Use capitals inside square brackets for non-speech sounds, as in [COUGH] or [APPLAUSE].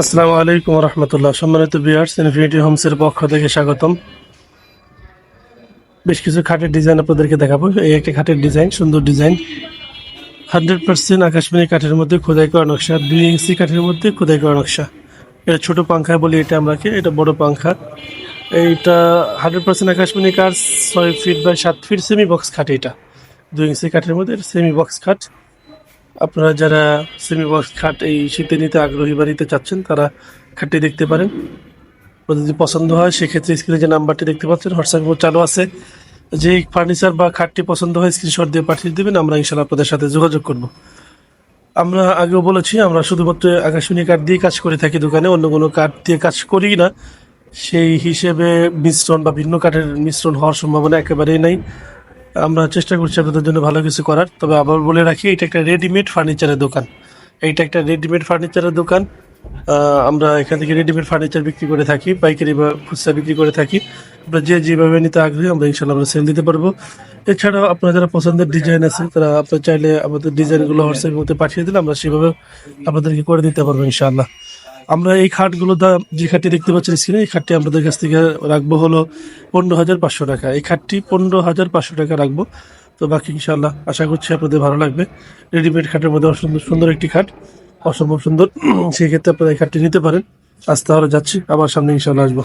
আসসালামু আলাইকুম রহমতুল্লাহ। সম্মানিত বিয়ার্স ইনফিনিটি হোমসের পক্ষ থেকে স্বাগতম। বেশ কিছু খাটের ডিজাইন আপনাদেরকে দেখাবো। এই একটা খাটের ডিজাইন সুন্দর ডিজাইন হান্ড্রেড পার্সেন্ট আকাশমণি কাঠের মধ্যে খোদাই করা নকশা, দুই ইঞ্চি কাঠের মধ্যে খোদাই করা নকশা। এটা ছোট পাংখা বলি এটা আমরাকে এটা বড় পাংখা। এইটা হান্ড্রেড পার্সেন্ট আকাশমণি কাঠ, ছয় ফিট বা সাত ফিট সেমি বক্স খাট এটা। দুই ইঞ্চি কাঠের মধ্যে সেমি বক্স খাট। আপনারা যারা সেমি বক্স খাট এই শীতে নিতে আগ্রহী বা নিতে চাচ্ছেন, তারা খাটটি দেখতে পারেন। যদি পছন্দ হয়, সেক্ষেত্রে স্ক্রিনে যে নাম্বারটি দেখতে পাচ্ছেন হোয়াটসঅ্যাপ চালু আছে। যে ফার্নিচার বা খাটটি পছন্দ হয় স্ক্রিনশট দিয়ে পাঠিয়ে দেবেন, আমরা ইনশাল্লাহ আপনাদের সাথে যোগাযোগ করব। আমরা আগেও বলেছি, আমরা শুধুমাত্র আকাশমণি কাঠ দিয়ে কাজ করে থাকি দোকানে, অন্য কোনো কাঠ দিয়ে কাজ করি না। সেই হিসেবে মিশ্রণ বা ভিন্ন কাঠের মিশ্রণ হওয়ার সম্ভাবনা একেবারেই নাই। আমরা চেষ্টা করছি আপনাদের জন্য ভালো কিছু করার। তবে আবার বলে রাখি, এটা একটা রেডিমেড ফার্নিচারের দোকান। এইটা একটা রেডিমেড ফার্নিচারের দোকান। আমরা এখান থেকে রেডিমেড ফার্নিচার বিক্রি করে থাকি, পাইকারি বা খুচরা বিক্রি করে থাকি। আমরা যে যেভাবে নিতে আগ্রহী, আমরা ইনশাল্লাহ আমরা সেল দিতে পারব। এছাড়াও আপনার যারা পছন্দের ডিজাইন আছে, তারা আপনার চাইলে আমাদের ডিজাইনগুলো হোয়াটসঅ্যাপের মধ্যে পাঠিয়ে দিলে আমরা সেভাবে আপনাদেরকে করে দিতে পারব ইনশাআল্লাহ। আমরা এই খাটগুলো যে খাটটি দেখতে পাচ্ছেন স্ক্রিনে এই খাটটি আমাদের কাছ থেকে রাখব হলো পনেরো হাজার পাঁচশো টাকা। এই খাটটি পনেরো হাজার পাঁচশো টাকা রাখব। তো বাকি ইনশাল্লাহ আশা করছি আপনাদের ভালো লাগবে। রেডিমেড খাটের মধ্যে অসম্ভব সুন্দর একটি খাট, অসম্ভব সুন্দর। [CLEARS THROAT] সেই ক্ষেত্রে আপনারা এই খাটটি নিতে পারেন। আজ তাহলে যাচ্ছি, আবার সামনে ইনশাল্লাহ আসব।